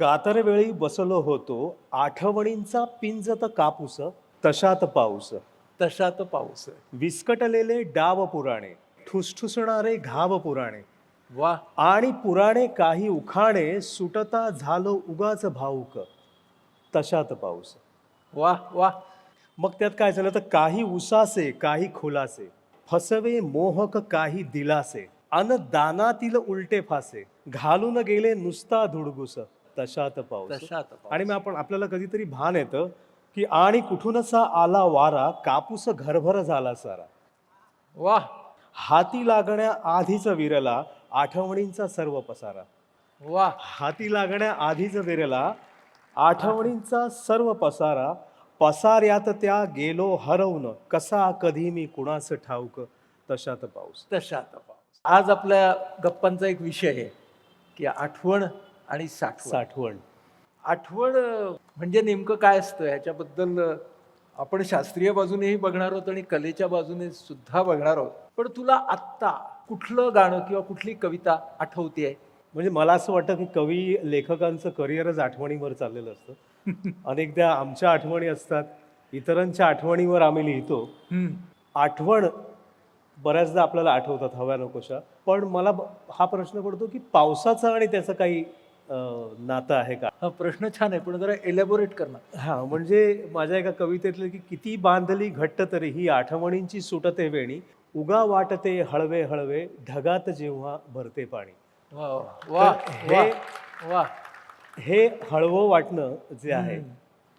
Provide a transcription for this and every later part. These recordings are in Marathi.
कातरवेळी बसलो होतो आठवणींचा पिंजत कापूस तशात पाऊस. तशात पाऊस. विस्कटलेले डाव पुराणे ठुसठुसणारे घाव पुराणे. वा आणि पुराणे काही उखाणे सुटता झालो उगाच भाऊक. तशात पाऊस. वा वा मग त्यात काय झालं तर काही उसासे काही खुलासे. फसवे मोहक काही दिलासे. अन दानातील उलटे फासे. घालून गेले नुसता धुडगुस. तशात पाऊस. तशात पाऊस. आणि मग आपण आपल्याला कधीतरी भान येतं की आणि कुठूनसा आला वारा कापूस घरभर झाला सारा. वा हाती लागण्या आधीच विरला आठवणींचा सर्व पसारा. वा हाती लागण्या आधीच विरला आठवणींचा सर्व पसारा. पसाऱ्यात त्या गेलो हरवून कसा कधी मी कुणास ठाऊक तशात पाऊस. तशात पाऊस. आज आपल्या गप्पांचा एक विषय आहे की आठवण आणि साठवण. साठवण. आठवण म्हणजे नेमकं काय असतं? याच्याबद्दल अं, आपण शास्त्रीय बाजूनेही बघणार आहोत आणि कलेच्या बाजूने सुद्धा बघणार आहोत. पण तुला आत्ता कुठलं गाणं किंवा कुठली कविता आठवते म्हणजे मला असं वाटतं की कवी लेखकांचं करिअरच आठवणीवर चाललेलं असतं. अनेकदा आमच्या आठवणी असतात इतरांच्या आठवणीवर आम्ही लिहितो. आठवण बऱ्याचदा आपल्याला आठवतात हव्या नकोशा. पण मला हा प्रश्न पडतो की पावसाचा आणि त्याचं काही नातं आहे का? हा प्रश्न छान आहे पण जरा एलॅबोरेट करणार हा म्हणजे माझ्या एका कवितेतलं की किती बांधली घट्ट तरी ही आठवणींची सुटते वेणी. उगा वाटते हळवे हळवे ढगात जेव्हा भरते पाणी. वा हे- वा हे हळवं वाटणं जे आहे.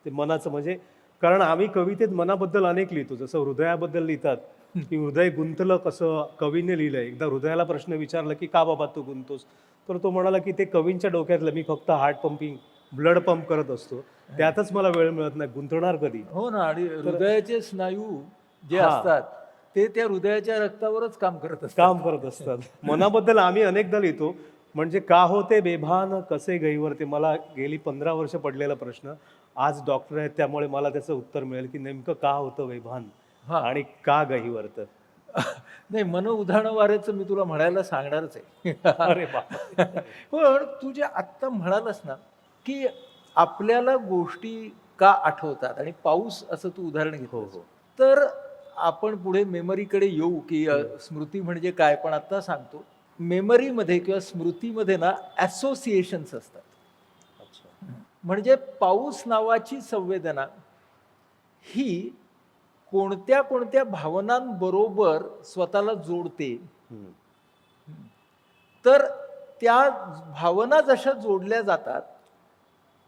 ते मनाचं म्हणजे कारण आम्ही कवितेत मनाबद्दल अनेक लिहितो जसं हृदयाबद्दल लिहितात की हृदय गुंतलं कसं कवीने लिहिलंय. एकदा हृदयाला प्रश्न विचारला की का बाबा तू गुंतोस? तर तो म्हणाला की ते कवींच्या डोक्यातलं मी फक्त हार्ट पंपिंग ब्लड पंप करत असतो. त्यातच मला वेळ मिळत नाही गुंतणार कधी? हो ना आणि हृदयाचे स्नायू जे. असतात ते त्या हृदयाच्या रक्तावरच काम करत असतात. काम करत असतात. मनाबद्दल आम्ही अनेकदा लिहितो. म्हणजे का होते बेभान कसे गईवर ते मला गेली पंधरा वर्ष पडलेला प्रश्न. आज डॉक्टर आहेत त्यामुळे मला त्याचं उत्तर मिळेल की नेमकं का होतं बेभान? हा. आणि का गहीवरत नाही मन उदाहरणं वाऱ्याचं मी तुला म्हणायला सांगणारच आहे. अरे बाप. पण तू जे आत्ता म्हणालस ना की आपल्याला गोष्टी का आठवतात आणि पाऊस असं तू उदाहरण हो घेतलं हो. तर आपण पुढे मेमरीकडे येऊ की अ, स्मृती म्हणजे काय पण आता सांगतो. मेमरीमध्ये किंवा स्मृतीमध्ये ना असोसिएशन्स असतात. अच्छा. म्हणजे पाऊस नावाची संवेदना ही कोणत्या कोणत्या भावनांबरोबर स्वतःला जोडते. तर त्या भावना जशा जोडल्या जातात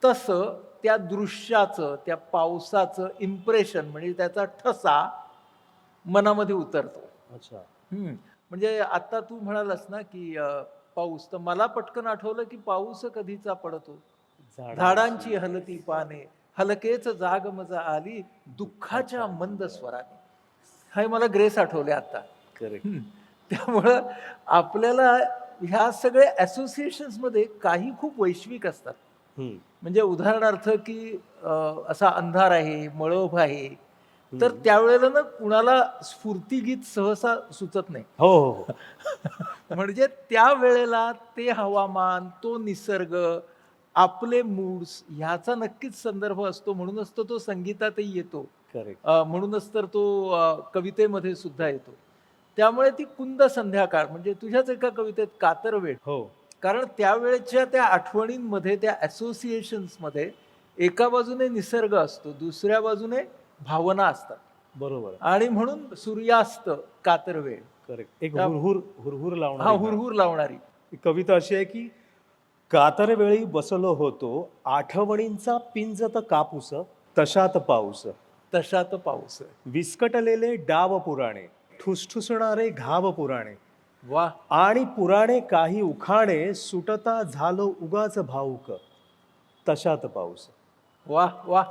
तसं त्या दृश्याचं त्या पावसाचं इम्प्रेशन म्हणजे त्याचा ठसा मनामध्ये उतरतो. अच्छा. हम्म. म्हणजे आता तू म्हणालास ना की पाऊस तर मला पटकन आठवलं की पाऊस कधीचा पडतो? झाडांची हलती पाने. हलकेच जाग मजा आली दुःखाच्या मंद स्वराने हे मला ग्रेस आठवले आता. करेक्ट. त्यामुळं आपल्याला ह्या सगळ्या associations मध्ये काही खूप वैश्विक असतात. म्हणजे उदाहरणार्थ की असा अंधार आहे मळभ आहे तर त्यावेळेला ना कुणाला स्फूर्तिगीत सहसा सुचत नाही. हो हो हो. म्हणजे त्या वेळेला ते हवामान तो निसर्ग आपले मूड्स ह्याचा नक्कीच संदर्भ असतो. म्हणूनच तर तो संगीतातही येतो. करेक्ट म्हणूनच तर तो कवितेमध्ये सुद्धा येतो. त्यामुळे ती कुंद संध्याकाळ म्हणजे तुझ्याच एका कवितेत कातर वेळ हो. कारण त्यावेळेच्या त्या आठवणींमध्ये त्या असोसिएशन्समध्ये एका बाजूने निसर्ग असतो दुसऱ्या बाजूने भावना असतात. बरोबर. आणि म्हणून सूर्यास्त कातर वेळ करेक्ट एक हुरहुर हुरहुर हा लावणार हुरहुर लावणारी. ही कविता अशी आहे की कातरवेळी बसलो होतो आठवणींचा पिंजत कापूस तशात पाऊस. तशात पाऊस. विस्कटलेले डाव पुराणे ठुसठुसणारे घाव पुराणे. वा आणि पुराणे काही उखाणे सुटता झालो उगाच भाऊक. तशात पाऊस. वा वा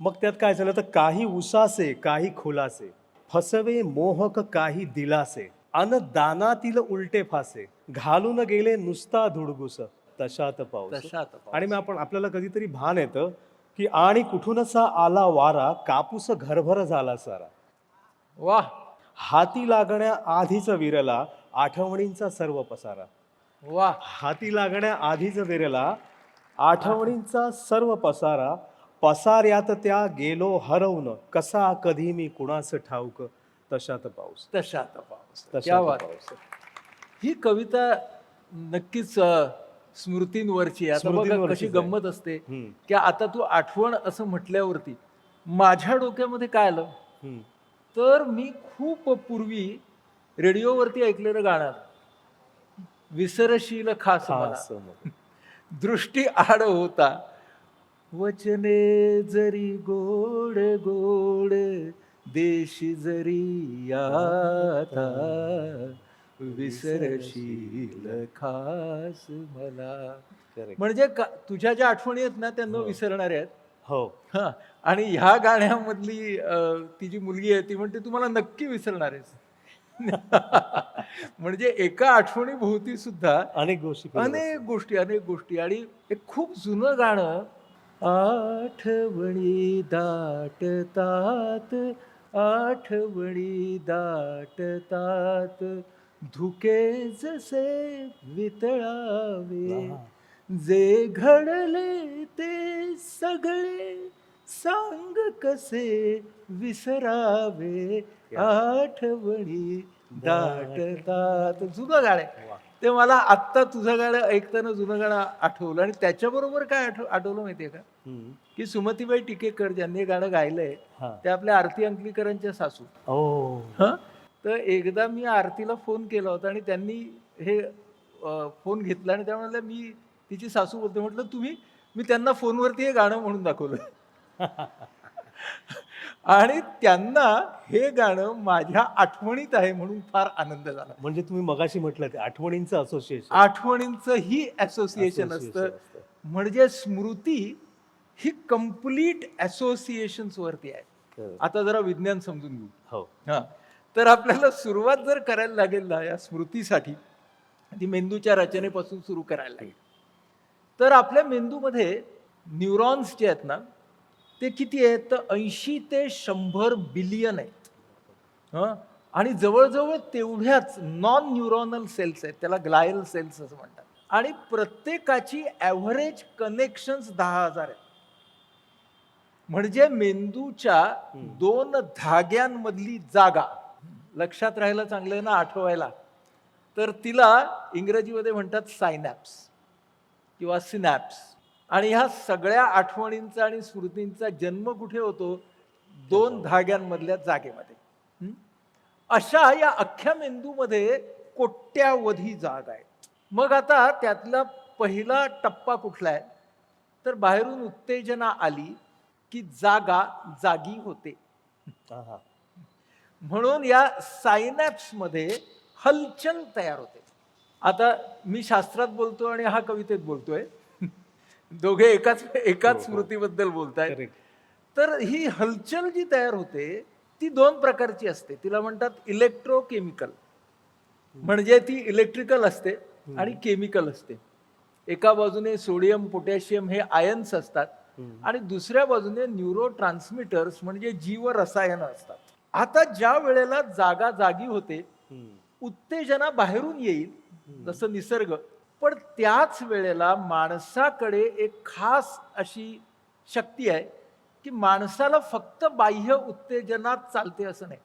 मग त्यात काय झालं तर काही उसासे काही खुलासे. फसवे मोहक काही दिलासे. अन दानातील उलटे फासे. घालून गेले नुसता धुडगुस. तशात पाऊस. तशात पाऊस. आणि मग आपण आपल्याला कधीतरी भान येतं की आणि कुठूनसा आला वारा कापूस घरभर झाला सारा. वा हाती लागण्या आधीच विरला आठवणींचा सर्व पसारा. वा हाती लागण्या आधीच विरला आठवणींचा सर्व पसारा. पसाऱ्यात त्या गेलो हरवून कसा कधी मी कुणास ठाऊक तशात पाऊस. तशा आता पाऊस. तशात क्या. पाऊस. ही कविता नक्कीच अ, स्मृतींवरची. आता बघा कशी. गंमत असते की आता तू आठवण असं म्हटल्यावरती माझ्या डोक्यामध्ये काय आलं. तर मी खूप पूर्वी रेडिओवरती ऐकलेलं गाणं विसरशील खास. दृष्टी आड होता वचने जरी गोड गोड देशी जरी आता विसरशील खास मला. म्हणजे तुझ्या ज्या आठवणी आहेत ना त्या न विसरणाऱ्या आहेत. हो. हा. आणि ह्या गाण्यामधली ती जी मुलगी आहे ती म्हणते तुम्हाला नक्की विसरणार आहेस. म्हणजे एका आठवणी भोवती सुद्धा अनेक गोष्टी अनेक गोष्टी अनेक गोष्टी. आणि एक खूप जुनं गाणं आठवणी दाटतात आठवणी दाटतात. धुके जसे वितळावे. जे घडले ते सगळे सांग कसे विसरावे आठवणी दाटतात जुनं गाणं. ते मला आत्ता तुझं गाणं ऐकताना जुनं गाणं आठवलं आणि त्याच्याबरोबर काय आठव आठवलं माहितीये का. की सुमतीबाई टिकेकर ज्यांनी गाणं गायलंय. ते आपल्या आरती अंकलीकरांच्या सासू हं? तर एकदा मी आरतीला फोन केला होता आणि त्यांनी हे फोन घेतला आणि त्या म्हणाल्या मी तिची सासू बोलते. म्हटलं तुम्ही मी त्यांना फोनवरती हे गाणं म्हणून दाखवलं. आणि त्यांना हे गाणं माझ्या आठवणीत आहे म्हणून फार आनंद झाला. म्हणजे तुम्ही मगाशी म्हटलं ते आठवणींचं असोसिएशन आठवणींचं ही असोसिएशन असतं. म्हणजे स्मृती ही कंप्लीट असोसिएशन्स वरती आहे. आता जरा विज्ञान समजून घेऊ. हो. हा. तर आपल्याला सुरुवात जर करायला लागेल ना या स्मृतीसाठी ती मेंदूच्या रचनेपासून सुरू करायला लागेल. तर आपल्या मेंदूमध्ये न्यूरॉन्स जे आहेत ना ते किती आहेत? तर ऐंशी ते शंभर बिलियन आहेत. हं? आणि जवळजवळ तेवढ्याच नॉन न्यूरॉनल सेल्स आहेत त्याला ग्लायल सेल्स असं म्हणतात. आणि प्रत्येकाची ॲव्हरेज कनेक्शन्स दहा हजार आहेत. म्हणजे मेंदूच्या दोन धाग्यांमधली जागा लक्षात राहायला चांगलं आहे ना आठवायला. तर तिला इंग्रजीमध्ये म्हणतात सायनॅप्स किंवा सिनॅप्स आणि ह्या सगळ्या आठवणींचा आणि स्मृतींचा जन्म कुठे होतो? दोन धाग्यांमधल्या जागेमध्ये. अशा या अख्ख्या मेंदूमध्ये कोट्यावधी जाग आहेत. मग आता त्यातला पहिला टप्पा कुठला आहे? तर बाहेरून उत्तेजना आली की जागा जागी होते. म्हणून या सायनॅप्समध्ये हलचल तयार होते. आता मी शास्त्रात बोलतो आणि हा कवितेत बोलतोय. दोघे एकाच हो, एकाच हो. स्मृतीबद्दल बोलतायत. Correct. तर ही हलचल जी तयार होते ती दोन प्रकारची असते. तिला म्हणतात इलेक्ट्रोकेमिकल म्हणजे ती इलेक्ट्रिकल असते आणि केमिकल असते. एका बाजूने सोडियम पोटॅशियम हे आयन्स असतात. आणि दुसऱ्या बाजूने न्यूरो ट्रान्समिटर्स म्हणजे जीव रसायनं असतात. आता ज्या वेळेला जागा जागी होते. उत्तेजना बाहेरून येईल जसं निसर्ग. पण त्याच वेळेला माणसाकडे एक खास अशी शक्ती आहे की माणसाला फक्त बाह्य उत्तेजनात चालते असं नाही.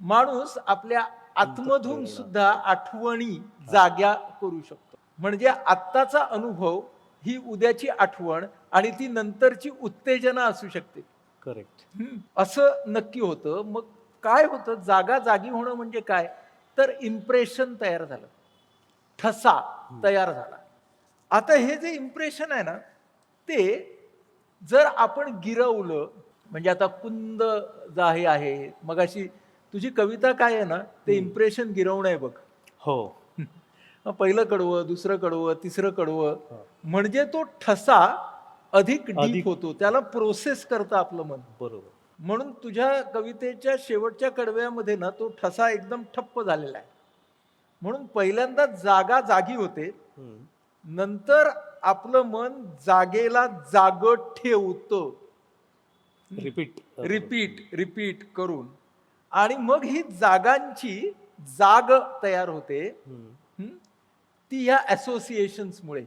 माणूस आपल्या आत्मधून सुद्धा आठवणी जाग्या करू शकतो. म्हणजे आत्ताचा अनुभव ही उद्याची आठवण आणि ती नंतरची उत्तेजना असू शकते. करेक्ट असं नक्की होतं. मग काय होतं? जागा जागी होणं म्हणजे काय? तर इम्प्रेशन तयार झालं. ठसा तयार झाला. आता हे जे इम्प्रेशन आहे ना ते जर आपण गिरवलं म्हणजे आता कुंद जा हे आहे मग अशी तुझी कविता काय आहे ना ते इम्प्रेशन गिरवणं आहे बघ. हो. पहिलं कडवं दुसरं कडवं तिसरं कडवं. म्हणजे तो ठसा अधिक डीप अधिक- होतो. त्याला प्रोसेस करतं आपलं मन. बरोबर. म्हणून तुझ्या कवितेच्या शेवटच्या कडव्यामध्ये ना तो ठसा एकदम ठप्प झालेला आहे. म्हणून पहिल्यांदा जागा जागी होते. हम्म. नंतर आपलं मन जागेला जाग ठेवतं. रिपीट रिपीट रिपीट करून. आणि मग ही जागांची जाग तयार होते. हम्म. हं? ती ह्या असोसिएशन्समुळे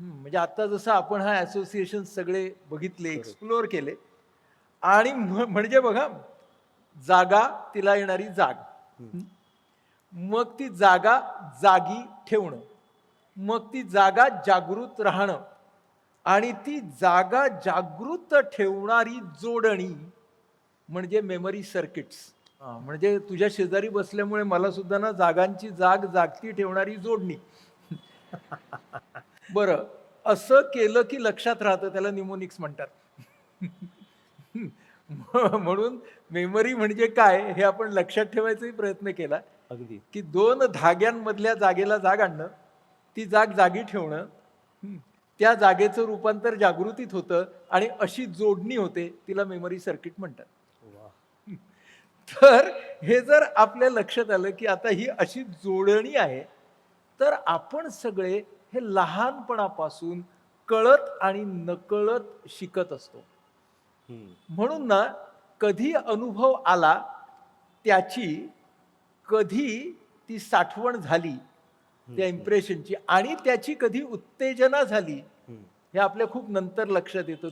म्हणजे आता जसं आपण हा असोसिएशन सगळे बघितले एक्सप्लोअर केले. आणि म्ह- म्हणजे बघा जागा तिला येणारी जाग. मग ती जागा जागी ठेवणं. मग ती जागा जागृत राहणं. आणि ती जागा जागृत ठेवणारी जोडणी म्हणजे मेमरी सर्किट्स म्हणजे तुझ्या शेजारी बसल्यामुळे मला सुद्धा ना जागांची जाग जागती ठेवणारी जोडणी. बरं असं केलं की लक्षात राहतं त्याला निमोनिक्स म्हणतात. म्हणून मेमरी म्हणजे काय हे आपण लक्षात ठेवायचाही प्रयत्न केला. अगदी. की दोन धाग्यांमधल्या जागेला जाग आणणं ती जाग जागी ठेवणं त्या जागेचं रूपांतर जागृतीत होतं आणि अशी जोडणी होते तिला मेमरी सर्किट म्हणतात. तर हे जर आपल्या लक्षात आलं की आता ही अशी जोडणी आहे तर आपण सगळे हे लहानपणापासून कळत आणि नकळत शिकत असतो. म्हणून ना कधी अनुभव आला त्याची कधी ती साठवण झाली त्या इम्प्रेशनची आणि त्याची कधी उत्तेजना झाली. हे आपल्या खूप नंतर लक्षात येतं